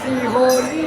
Shrihari